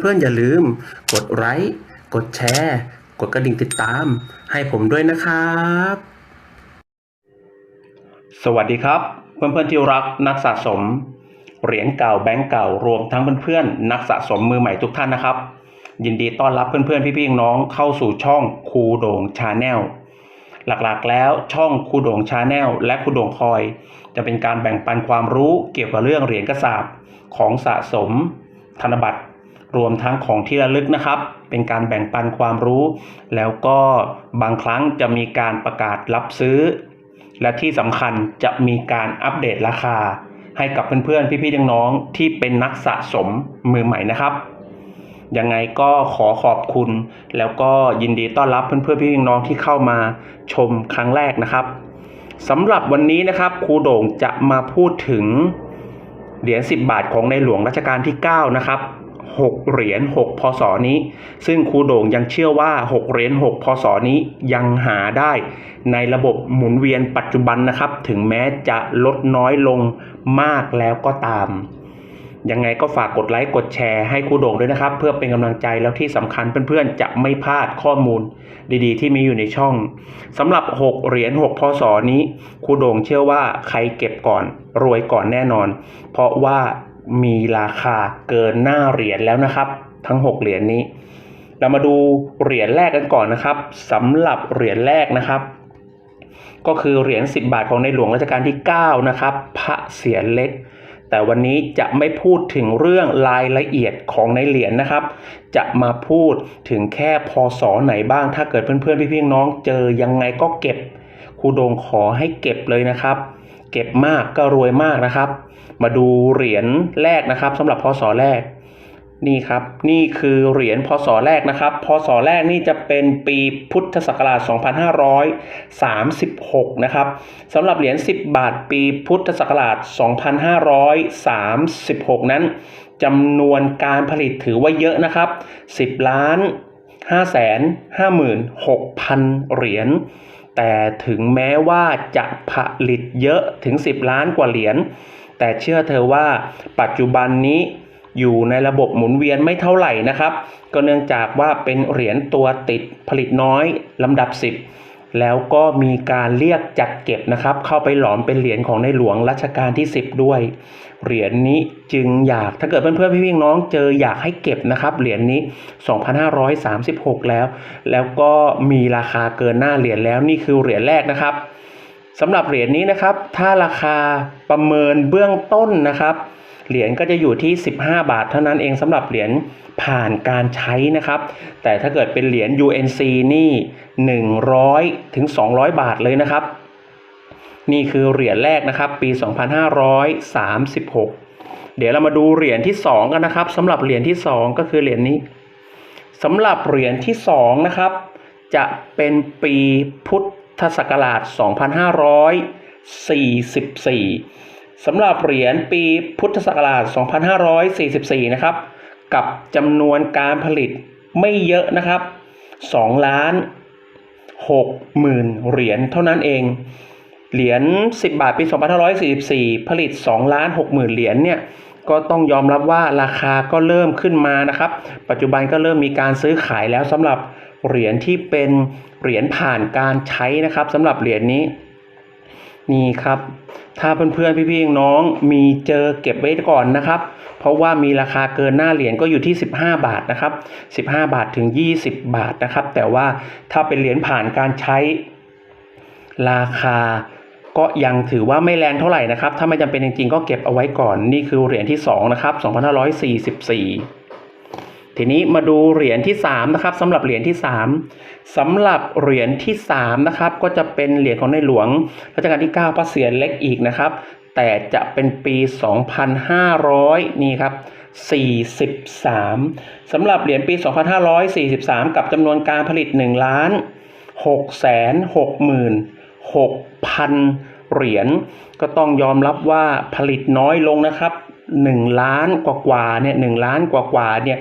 เพื่อนๆ อย่าลืม กดไลค์กดแชร์ กดกระดิ่งติดตาม ให้ผมด้วยนะครับ สวัสดีครับ เพื่อนๆที่รักนักสะสม เหรียญเก่าแบงก์เก่ารวมทั้งเพื่อนๆนักสะสมมือใหม่ทุกท่านนะครับ ยินดีต้อนรับเพื่อนๆพี่ๆน้องเข้าสู่ช่องครูโด่งชาแนลหลักๆ แล้วช่องครูโด่งชาแนลและครูโด่งคอย จะเป็นการแบ่งปันความรู้เกี่ยวกับเรื่องเหรียญกระสาบของสะสม ธนบัตร รวมทั้งของที่ระลึกนะครับ เป็นการแบ่งปันความรู้ แล้วก็บางครั้งจะมีการประกาศรับซื้อ และที่สำคัญจะมีการอัปเดตราคา ให้กับเพื่อนๆ พี่ๆ น้องๆที่เป็นนักสะสมมือใหม่นะครับยังไงก็ขอขอบคุณ แล้วก็ยินดีต้อนรับเพื่อนๆพี่น้องที่เข้ามาชมครั้งแรกนะครับสำหรับวันนี้นะครับครูโด่งจะมาพูดถึงเหรียญ10 บาทของในหลวงรัชกาลที่ 9 นะครับ 6 เหรียญ6พศนี้ ซึ่งครูโด่งยังเชื่อว่า 6 เหรียญ6พศนี้ยังหาได้ในระบบหมุนเวียนปัจจุบันนะครับ ถึงแม้จะลดน้อยลงมากแล้วก็ตาม ยังไงก็ฝากกดไลค์กดแชร์ให้ครูโด่งด้วยนะครับ เพื่อเป็นกำลังใจแล้วที่สำคัญเพื่อนๆ จะไม่พลาดข้อมูลดีๆ ที่มีอยู่ในช่องสำหรับ 6 เหรียญ6พศนี้ครูโด่งเชื่อว่าใครเก็บก่อนรวยก่อนแน่นอน เพราะว่า มีราคาเกินหน้าเหรียญแล้วนะครับ ทั้ง 6 เหรียญนี้ เรามาดูเหรียญแรกกันก่อนนะครับสำหรับเหรียญแรกนะครับ ก็คือเหรียญ10 บาทของในหลวงรัชกาลที่ 9 นะครับ พระเศียรเล็ก แต่วันนี้จะไม่พูดถึงเรื่องรายละเอียดของในเหรียญนะครับ จะมาพูดถึงแค่พศไหนบ้าง ถ้าเกิดเพื่อนๆพี่ๆน้องเจอยังไงก็เก็บครูโดงขอให้เก็บเลยนะครับ เก็บมากก็รวยมากนะครับ มาดูเหรียญแรกนะครับสำหรับพศแรกนี่ครับนี่คือเหรียญพศแรกนะครับพศแรกนี่จะเป็นปีพุทธศักราช 2536 นะครับสำหรับเหรียญ 10 บาทปีพุทธศักราช 2536 นั้นจำนวนการผลิตถือว่าเยอะนะครับ 10 ล้าน 5 56,000 เหรียญ แต่ถึงแม้ว่าจะผลิตเยอะถึง 10 ล้านกว่าเหรียญ แต่เชื่อเธอว่าปัจจุบันนี้อยู่ในระบบหมุนเวียนไม่เท่าไหร่นะครับ ก็เนื่องจากว่าเป็นเหรียญตัวติดผลิตน้อยลำดับ 10 แล้วก็มีการเรียกจัดเก็บนะครับ เข้าไปหลอมเป็นเหรียญของในหลวงรัชกาลที่ 10 ด้วย เหรียญนี้จึงอยากถ้าเกิดเพื่อนๆพี่ๆน้องเจออยากให้เก็บนะครับ เหรียญนี้ 2,536 แล้ว แล้วก็มีราคาเกินหน้าเหรียญแล้วนี่คือเหรียญแรกนะครับสำหรับเหรียญนี้นะครับ ถ้าราคาประเมินเบื้องต้นนะครับ เหรียญก็จะอยู่ที่ 15 บาท เท่านั้นเองสำหรับเหรียญผ่านการใช้นะครับ แต่ถ้าเกิดเป็นเหรียญ UNC นี่ 100ถึง200 บาทเลยนะครับ นี่คือเหรียญแรกนะครับปี 2536 เดี๋ยวเรามาดูเหรียญที่ 2 กันนะครับสำหรับเหรียญที่ 2 ก็คือเหรียญนี้สำหรับเหรียญที่ 2 นะครับ จะเป็นปีพุทธศักราช 2544 สำหรับเหรียญปีพุทธศักราช 2544 นะครับ กับจำนวนการผลิตไม่เยอะนะครับ2ล้าน6หมื่นเหรียญเท่านั้นเอง เหรียญ 10 บาทปี 2544 ผลิต2ล้าน6หมื่นเหรียญเนี่ยก็ต้องยอมรับว่าราคาก็เริ่มขึ้นมานะครับ ปัจจุบันก็เริ่มมีการซื้อขายแล้วสำหรับเหรียญที่เป็นเหรียญผ่านการใช้นะครับสำหรับเหรียญนี้ นี่ครับ ถ้าเพื่อนๆพี่ๆน้องมีเจอเก็บไว้ก่อนนะครับ เพราะว่ามีราคาเกินหน้าเหรียญก็อยู่ที่ 15 บาทนะครับ 15 บาทถึง 20 บาทนะครับ แต่ว่าถ้าเป็นเหรียญผ่านการใช้ราคาก็ยังถือว่าไม่แรงเท่าไหร่นะครับ ถ้าไม่จำเป็นจริงๆ ก็เก็บเอาไว้ก่อน นี่คือเหรียญที่ 2 นะครับ 2544 ทีนี้มาดูเหรียญที่3นะครับสำหรับเหรียญที่ 3สำหรับเหรียญที่3นะครับก็จะเป็นเหรียญของในหลวงรัชกาลที่9พระเศียรเล็กอีกนะครับ แต่จะเป็นปี 2,500 นี่ครับ 43สำหรับเหรียญปี 2,543 กับจำนวนการผลิต1ล้าน6แสน6หมื่น6,000 เหรียญก็ต้องยอมรับว่าผลิตน้อยลงนะครับ 1ล้านกว่าๆเนี่ย1ล้านกว่าๆเนี่ย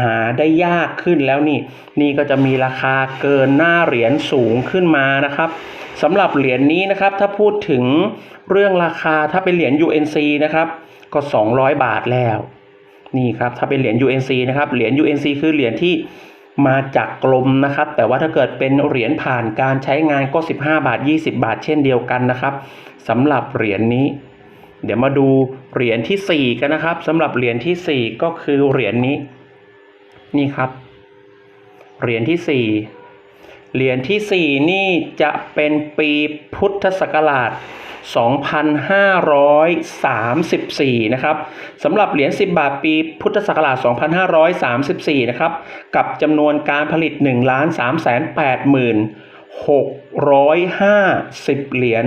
หาได้ยากขึ้นแล้วนี่ นี่ก็จะมีราคาเกินหน้าเหรียญสูงขึ้นมานะครับสำหรับเหรียญนี้นะครับถ้าพูดถึงเรื่องราคาถ้าเป็นเหรียญ UNC นะครับก็ 200 บาทแล้วนี่ครับถ้าเป็นเหรียญ UNC นะครับเหรียญ UNC คือเหรียญที่มาจากกลมนะครับ แต่ว่าถ้าเกิดเป็นเหรียญผ่านการใช้งานก็ 15 บาท 20 บาท เช่นเดียวกันนะครับสำหรับเหรียญนี้ เดี๋ยวมาดู เหรียญที่ 4 กันนะครับสำหรับเหรียญทีสี่ 4 ก็คือเหรียญนี้ นี่ครับ เหรียญที่ 4 เหรียญที่ 4 นี่จะเป็นปีพุทธศักราช 2534 นะครับสำหรับเหรียญ 10 บาทปีพุทธศักราช 2534 นะครับ กับจำนวนการผลิต 1 3 8 6 5 0 เหรียญ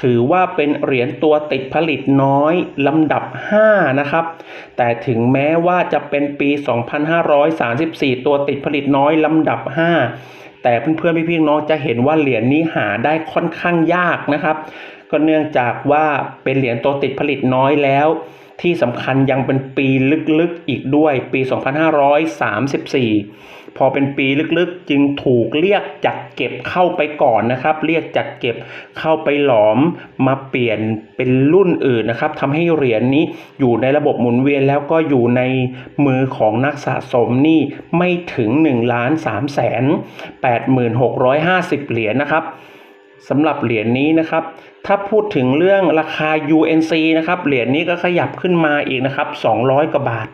ถือว่าเป็นเหรียญตัวติดผลิตน้อยลำดับ 5 นะครับ แต่ถึงแม้ว่าจะเป็นปี 2534 ตัวติดผลิตน้อยลำดับ 5 แต่เพื่อนๆพี่ๆน้องจะเห็นว่าเหรียญนี้หาได้ค่อนข้างยากนะครับ ก็เนื่องจากว่าเป็นเหรียญตัวติดผลิตน้อยแล้ว ที่สำคัญยังเป็นปีลึกๆอีกด้วยปี 2534 พอเป็นปีลึกๆจึงถูกเรียกจัดเก็บเข้าไปก่อนนะครับ เรียกจัดเก็บเข้าไปหลอมมาเปลี่ยนเป็นรุ่นอื่นนะครับทำให้เหรียญนี้อยู่ในระบบหมุนเวียนแล้วก็อยู่ในมือของนักสะสมนี่ไม่ถึง1ล้าน3แสน8650 เหรียญนะครับ สำหรับเหรียญนี้นะครับ ถ้าพูดถึงเรื่องราคา UNC นะครับ เหรียญนี้ก็ขยับขึ้นมาอีกนะครับ 200 กว่าบาท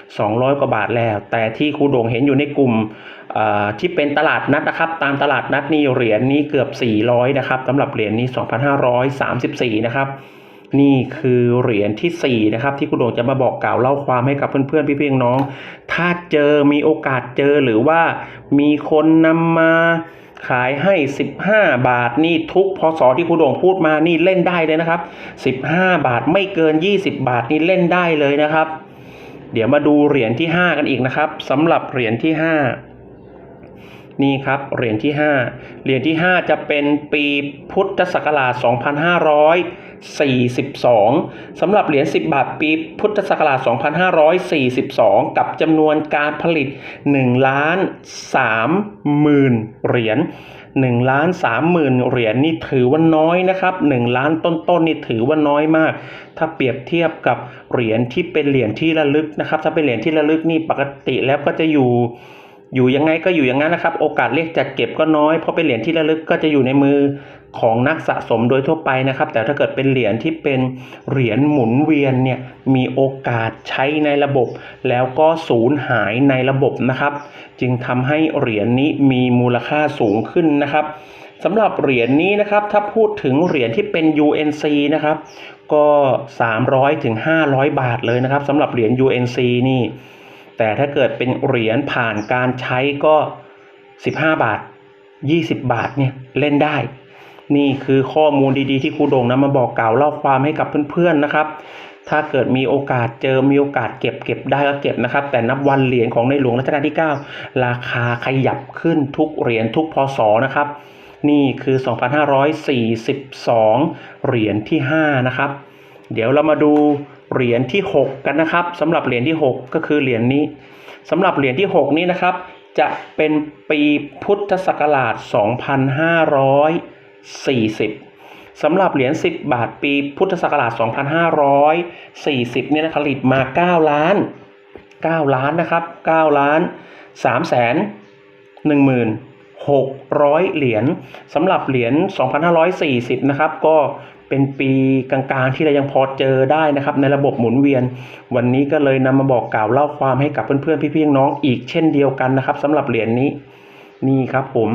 200 กว่าบาทแล้ว แต่ที่ครูโด่งเห็นอยู่ในกลุ่มที่เป็นตลาดนัดนะครับ ตามตลาดนัดนี่เหรียญนี้เกือบ 400 นะครับสำหรับเหรียญนี้ 2,534 นะครับ นี่คือเหรียญที่ 4 นะครับ ที่คุณโด่งจะมาบอกกล่าวเล่าความให้กับเพื่อนๆ พี่ๆน้อง ถ้าเจอมีโอกาสเจอหรือว่ามีคนนำมา ขายให้ 15 บาทนี่ทุกพศที่คุณโด่งพูดมานี่เล่นได้เลยนะครับ 15 บาทไม่เกิน 20 บาทนี่เล่นได้เลยนะครับ เดี๋ยวมาดูเหรียญที่ 5 กันอีกนะครับสำหรับเหรียญที่ 5 นี่ครับเหรียญที่ 5 เหรียญที่ 5 จะเป็นปีพุทธศักราช 2542 สำหรับเหรียญ 10 บาทปีพุทธศักราช 2542 กับจำนวนการผลิต1ล้าน3หมื่นเหรียญ1ล้าน3หมื่นเหรียญนี่ถือว่าน้อยนะครับ1ล้านต้นๆนนี่ถือว่าน้อยมาก ถ้าเปรียบเทียบกับเหรียญที่เป็นเหรียญที่ระลึกนะครับ ถ้าเป็นเหรียญที่ระลึกนี่ปกติแล้วก็จะอยู่ อยู่ยังไงก็อยู่อย่างนั้นนะครับ โอกาสเรียกจัดเก็บก็น้อย เพราะเป็นเหรียญที่ระลึกก็จะอยู่ในมือของนักสะสมโดยทั่วไปนะครับ แต่ถ้าเกิดเป็นเหรียญที่เป็นเหรียญหมุนเวียนเนี่ยมีโอกาสใช้ในระบบ แล้วก็สูญหายในระบบนะครับ จึงทำให้เหรียญนี้มีมูลค่าสูงขึ้นนะครับสำหรับเหรียญนี้นะครับ ถ้าพูดถึงเหรียญที่เป็น UNC นะครับ ก็ 300ถึง500 บาทเลยนะครับสำหรับเหรียญ UNC นี่ แต่ถ้าเกิดเป็นเหรียญผ่านการใช้ก็ 15 บาท 20 บาทเนี่ยเล่นได้ นี่คือข้อมูลดีๆที่ครูโด่งนำมาบอกกล่าวเล่าความให้กับเพื่อนๆนะครับ ถ้าเกิดมีโอกาสเจอมีโอกาสเก็บเก็บได้ก็เก็บนะครับ แต่นับวันเหรียญของในหลวงรัชกาลที่ 9 ราคาขยับขึ้นทุกเหรียญทุกพศนะครับ นี่คือ 2,542 เหรียญที่ 5 นะครับ เดี๋ยวเรามาดู เหรียญที่ 6 กันนะครับสำหรับเหรียญที่ 6 ก็คือเหรียญนี้สำหรับเหรียญที่ 6 นี้นะครับ จะเป็นปีพุทธศักราช 2540สำหรับเหรียญ10 บาทปีพุทธศักราช 2540 เนี่ยนะผลิตมา 9 ล้าน 9 ล้านนะครับ9ล้าน3แสน1หมื่น600 เหรียญสำหรับเหรียญ 2540 นะครับ ก็ เป็นปีกลางๆที่เรายังพอเจอได้นะครับ ในระบบหมุนเวียน วันนี้ก็เลยนำมาบอกกล่าวเล่าความให้กับเพื่อนๆพี่ๆน้องอีกเช่นเดียวกันนะครับสำหรับเหรียญนี้นี่ครับผม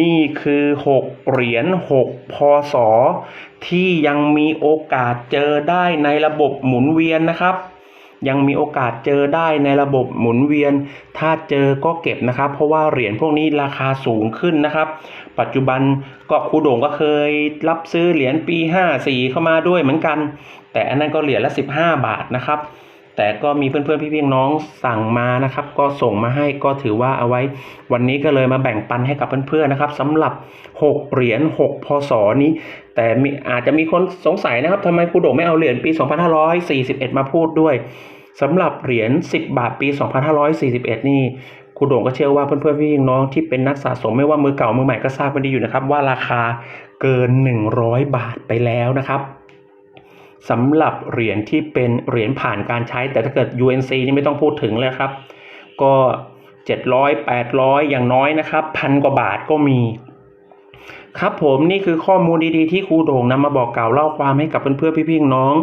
นี่คือ 6 เหรียญ6พศที่ยังมีโอกาสเจอได้ในระบบหมุนเวียนนะครับ ยังมีโอกาสเจอได้ในระบบหมุนเวียน ถ้าเจอก็เก็บนะครับ เพราะว่าเหรียญพวกนี้ราคาสูงขึ้นนะครับ ปัจจุบันก็ครูโด่งก็เคยรับซื้อเหรียญปี 54 เข้ามาด้วยเหมือนกัน แต่อันนั้นก็เหรียญละ 15 บาทนะครับ แต่ก็มีเพื่อนๆพี่ๆน้องสั่งมานะครับ ก็ส่งมาให้ก็ถือว่าเอาไว้ วันนี้ก็เลยมาแบ่งปันให้กับเพื่อนๆนะครับสำหรับ 6 เหรียญ 6 พศนี้แต่อาจจะมีคนสงสัยนะครับทำไมครูโด่งไม่เอาเหรียญปี 2541 มาพูดด้วย สำหรับเหรียญ 10 บาทปี 2541 นี่ครูโด่งก็เชื่อว่าเพื่อนๆพี่น้องที่เป็นนักสะสมไม่ว่ามือเก่ามือใหม่ก็ทราบกันดีอยู่นะครับ ว่าราคาเกิน 100 บาทไปแล้วนะครับสำหรับเหรียญที่เป็นเหรียญผ่านการใช้ แต่ถ้าเกิด UNC นี่ไม่ต้องพูดถึงเลยครับ ก็ 700 800 อย่างน้อยนะครับพันกว่าบาทก็มีครับผมนี่คือข้อมูลดีๆที่ครูโด่งนำมาบอกกล่าวเล่าความให้กับเพื่อนๆพี่ๆน้อง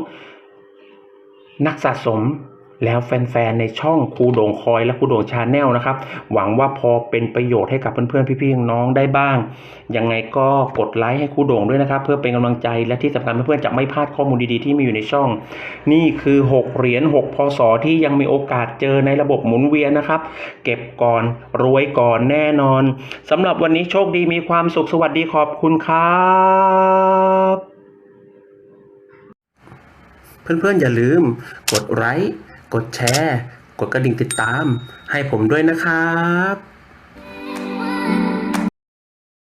นักสะสม แล้วแฟนๆในช่องครูโด่งคอยและครูโด่งชาแนลนะครับ หวังว่าพอเป็นประโยชน์ให้กับเพื่อนๆพี่ๆน้องได้บ้าง ยังไงก็กดไลค์ให้ครูโด่งด้วยนะครับ เพื่อเป็นกำลังใจและที่สำคัญเพื่อนๆจะไม่พลาดข้อมูลดีๆที่มีอยู่ในช่อง นี่คือ 6 เหรียญ6พศที่ยังมีโอกาสเจอในระบบหมุนเวียนนะครับ เก็บก่อนรวยก่อนแน่นอนสำหรับวันนี้โชคดีมีความสุขสวัสดีขอบคุณครับเพื่อนๆอย่าลืมกดไลค์ กดแชร์ กดกระดิ่งติดตาม ให้ผมด้วยนะครับ